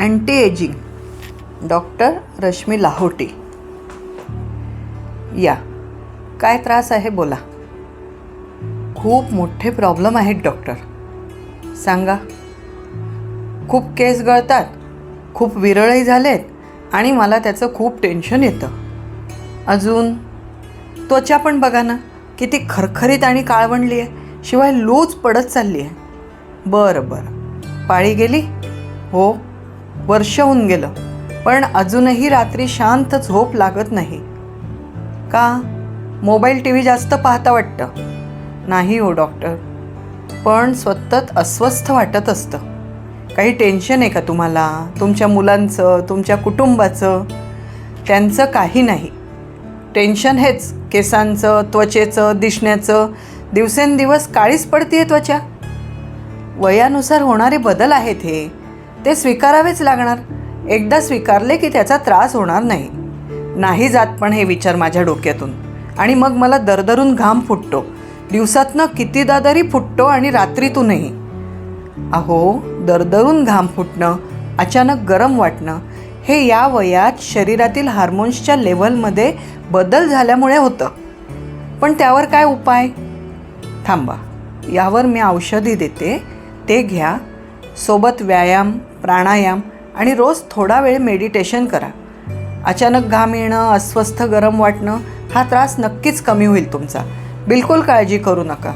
Anti ageing doctor Rashmi Lahoti. या. काय त्रास आहे बोला. खूप मोठे प्रॉब्लेम आहेत डॉक्टर. सांगा. खूप केस गळतात खूप विरळही झालेत आणि मला त्याचं खूप टेन्शन येतं. अजून? त्वचा पण बघा ना किती खरखरीत आणि काळवंडली आहे शिवाय लूज पडत चालली आहे बरं बरं. पाळी गेली? हो? वर्ष होऊन गेलं पण अजूनही रात्री शांत झोप लागत नाही. का? मोबाईल टी व्ही जास्त पाहता वाटतं? नाही हो डॉक्टर. पण सतत अस्वस्थ वाटत असतं. काही टेन्शन आहे का तुम्हाला? तुमच्या मुलांचं तुमच्या कुटुंबाचं? त्यांचं काही नाही. टेन्शन हेच केसांचं त्वचेचं दिसण्याचं. दिवसेंदिवस काळीच पडते त्वचा. वयानुसार होणारे बदल आहेत हे. ते स्वीकारावेच लागणार. एकदा स्वीकारले की त्याचा त्रास होणार नाही. नाही जात पण हे विचार माझ्या डोक्यातून. आणि मग मला दरदरून घाम फुटतो. दिवसातनं कितीदा तरी फुटतो आणि रात्रीतूनही. अहो दरदरून घाम फुटणं अचानक गरम वाटणं हे या वयात शरीरातील हार्मोन्सच्या लेवलमध्ये बदल झाल्यामुळे होतं. पण त्यावर काय उपाय? थांबा. यावर मी औषधी देते. ते घ्या. सोबत व्यायाम प्राणायाम आणि रोज थोडा वेळ मेडिटेशन करा. अचानक घाम येणं अस्वस्थ गरम वाटणं हा त्रास नक्कीच कमी होईल तुमचा. बिलकुल काळजी करू नका.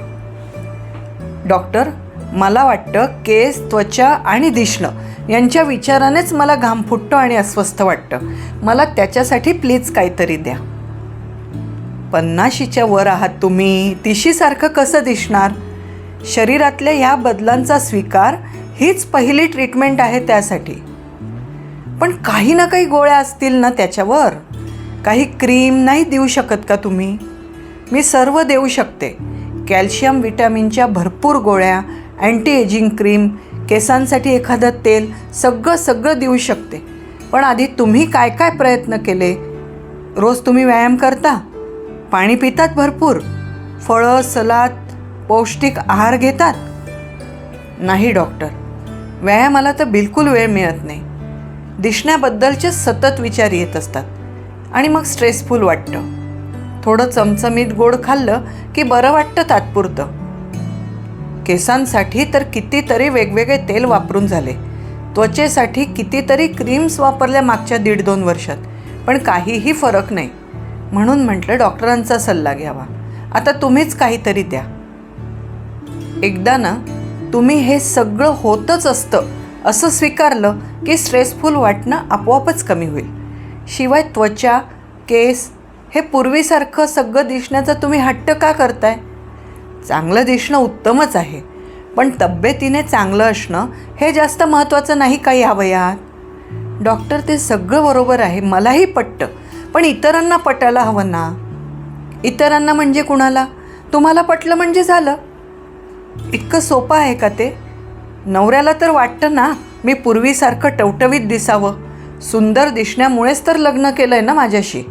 डॉक्टर मला वाटतं केस त्वचा आणि दिसणं यांच्या विचारानेच मला घाम फुटतो आणि अस्वस्थ वाटतं. मला त्याच्यासाठी प्लीज काहीतरी द्या. पन्नाशीच्या वर आहात तुम्ही. तिशीसारखं कसं दिसणार? शरीरातल्या ह्या बदलांचा स्वीकार हीच पहिली ट्रीटमेंट आहे त्यासाठी. पण काही ना काही गोळ्या असतील ना त्याच्यावर. काही क्रीम नाही देऊ शकत का तुम्ही? मी सर्व देऊ शकते. कॅल्शियम विटॅमिनच्या भरपूर गोळ्या अँटी एजिंग क्रीम केसांसाठी एखादं तेल सगळं सगळं देऊ शकते. पण आधी तुम्ही काय काय प्रयत्न केले? रोज तुम्ही व्यायाम करता? पाणी पितात भरपूर? फळं सलाद पौष्टिक आहार घेतात? नाही डॉक्टर व्यायामाला तर बिलकुल वेळ मिळत नाही. दिसण्याबद्दलचे सतत विचार येत असतात. आणि मग स्ट्रेसफुल वाटतं. थोडं चमचमीत गोड खाल्लं की बरं वाटतं तात्पुरतं. केसांसाठी तर कितीतरी वेगवेगळे तेल वापरून झाले. त्वचेसाठी कितीतरी क्रीम्स वापरल्या मागच्या दीड दोन वर्षात. पण काहीही फरक नाही. म्हणून म्हटलं डॉक्टरांचा सल्ला घ्यावा. आता तुम्हीच काहीतरी द्या. एकदा ना तुम्ही हे सगळं होतच असतं. असं स्वीकारलं की स्ट्रेसफुल वाटणं आपोआपच कमी होईल. शिवाय त्वचा केस हे पूर्वीसारखं सगळं दिसण्याचा तुम्ही हट्ट का करताय? चांगलं दिसणं उत्तमच आहे. पण तब्येतीने चांगलं असणं हे जास्त महत्त्वाचं नाही का या वयात? डॉक्टर ते सगळं बरोबर आहे मलाही पटतं. पण इतरांना पटायला हवं ना? इतरांना म्हणजे कुणाला? तुम्हाला पटलं म्हणजे झालं. इतकं सोपं आहे का ते? नवऱ्याला तर वाटतं ना मी पूर्वीसारखं टवटवीत दिसावं. सुंदर दिसण्यामुळेच तर लग्न केलं आहे ना माझ्याशी.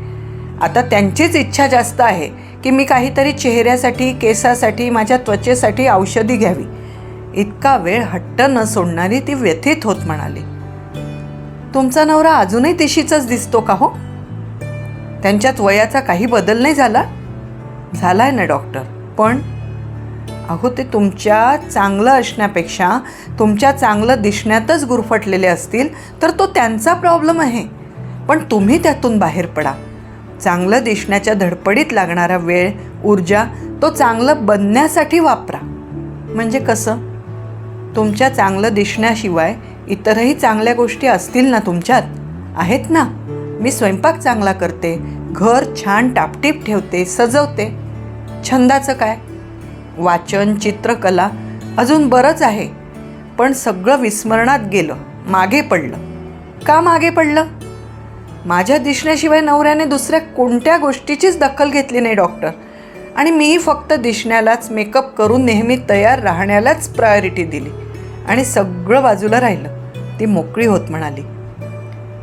आता त्यांचीच इच्छा जास्त आहे की मी काहीतरी चेहऱ्यासाठी केसासाठी माझ्या त्वचेसाठी औषधी घ्यावी. इतका वेळ हट्ट न सोडणारी ती व्यथित होत म्हणाली. तुमचा नवरा अजूनही तिशीचाच दिसतो का हो? त्यांच्यात वयाचा काही बदल नाही झाला? झाला आहे ना डॉक्टर. पण अहो ते तुमच्या चांगलं असण्यापेक्षा तुमच्या चांगलं दिसण्यातच गुरफटलेले असतील तर तो त्यांचा प्रॉब्लेम आहे. पण तुम्ही त्यातून बाहेर पडा. चांगलं दिसण्याच्या धडपडीत लागणारा वेळ ऊर्जा तो चांगलं बनण्यासाठी वापरा. म्हणजे कसं? तुमच्या चांगलं दिसण्याशिवाय इतरही चांगल्या गोष्टी असतील ना तुमच्यात? आहेत ना? मी स्वयंपाक चांगला करते घर छान टापटीप ठेवते सजवते. छंदाचं काय? वाचन चित्रकला अजून बरंच आहे. पण सगळं विस्मरणात गेलं मागे पडलं. का मागे पडलं? माझ्या दिसण्याशिवाय नवऱ्याने दुसऱ्या कोणत्या गोष्टीचीच दखल घेतली नाही डॉक्टर. आणि मीही फक्त दिसण्यालाच मेकअप करून नेहमी तयार राहण्यालाच प्रायोरिटी दिली. आणि सगळं बाजूला राहिलं. ती मोकळी होत म्हणाली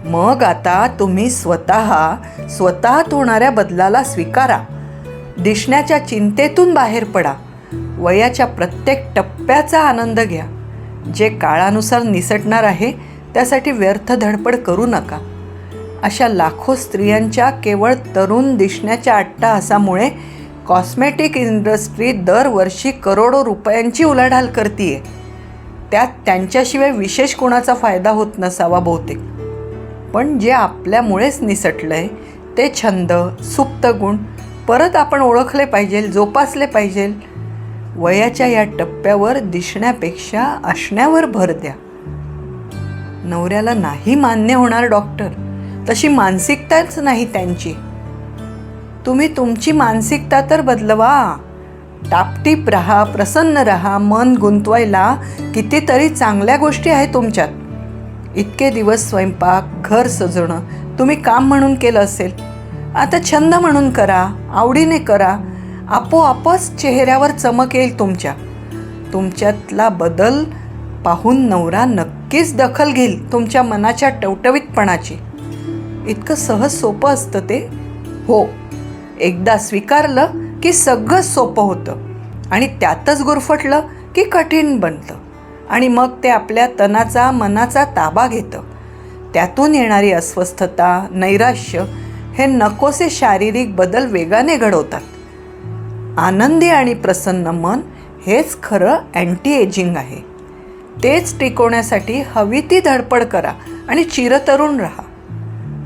मग आता तुम्ही स्वतः स्वतःत होणाऱ्या बदलाला स्वीकारा. दिसण्याच्या चिंतेतून बाहेर पडा. वयाच्या प्रत्येक टप्प्याचा आनंद घ्या. जे काळानुसार निसटणार आहे त्यासाठी व्यर्थ धडपड करू नका. अशा लाखो स्त्रियांच्या केवळ तरुण दिसण्याच्या अट्टाहासामुळे कॉस्मेटिक इंडस्ट्री दरवर्षी करोडो रुपयांची उलाढाल करतीये. त्यात त्यांच्याशिवाय विशेष कोणाचा फायदा होत नसावा बहुतेक. पण जे आपल्यामुळेच निसटलंय ते छंद सुप्त गुण परत आपण ओळखले पाहिजे जोपासले पाहिजे वयाच्या या टप्प्यावर दिसण्यापेक्षा असण्यावर भर द्या. नवऱ्याला नाही मान्य होणार डॉक्टर. तशी मानसिकताच नाही त्यांची. तुम्ही तुमची मानसिकता तर बदलवा. टापटीप राहा प्रसन्न राहा मन गुंतवायला कितीतरी चांगल्या गोष्टी आहेत तुमच्यात. इतके दिवस स्वयंपाक घर सजवणं तुम्ही काम म्हणून केलं असेल. आता छंद म्हणून करा आवडीने करा आपोआपच चेहऱ्यावर चमक येईल तुमच्या. तुमच्यातला बदल पाहून नवरा नक्कीच दखल घेईल तुमच्या मनाच्या टवटवीतपणाची. इतकं सहज सोपं असतं ते? हो. एकदा स्वीकारलं की सगळं सोपं होतं आणि त्यातच गुरफटलं की कठीण बनतं आणि मग ते आपल्या तनाचा मनाचा ताबा घेतं. त्यातून येणारी अस्वस्थता नैराश्य हे नकोसे शारीरिक बदल वेगाने घडवतात. आनंदी आणि प्रसन्न मन हेच खरं अँटी एजिंग आहे. तेच टिकवण्यासाठी हवी ती धडपड करा आणि चिरतरुण राहा.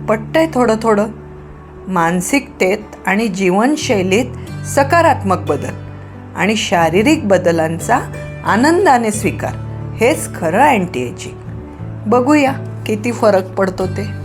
पटतंय थोडं थोडं. मानसिकतेत आणि जीवनशैलीत सकारात्मक बदल आणि शारीरिक बदलांचा आनंदाने स्वीकार. हेच खरं अँटी एजिंग बघूया किती फरक पडतो ते.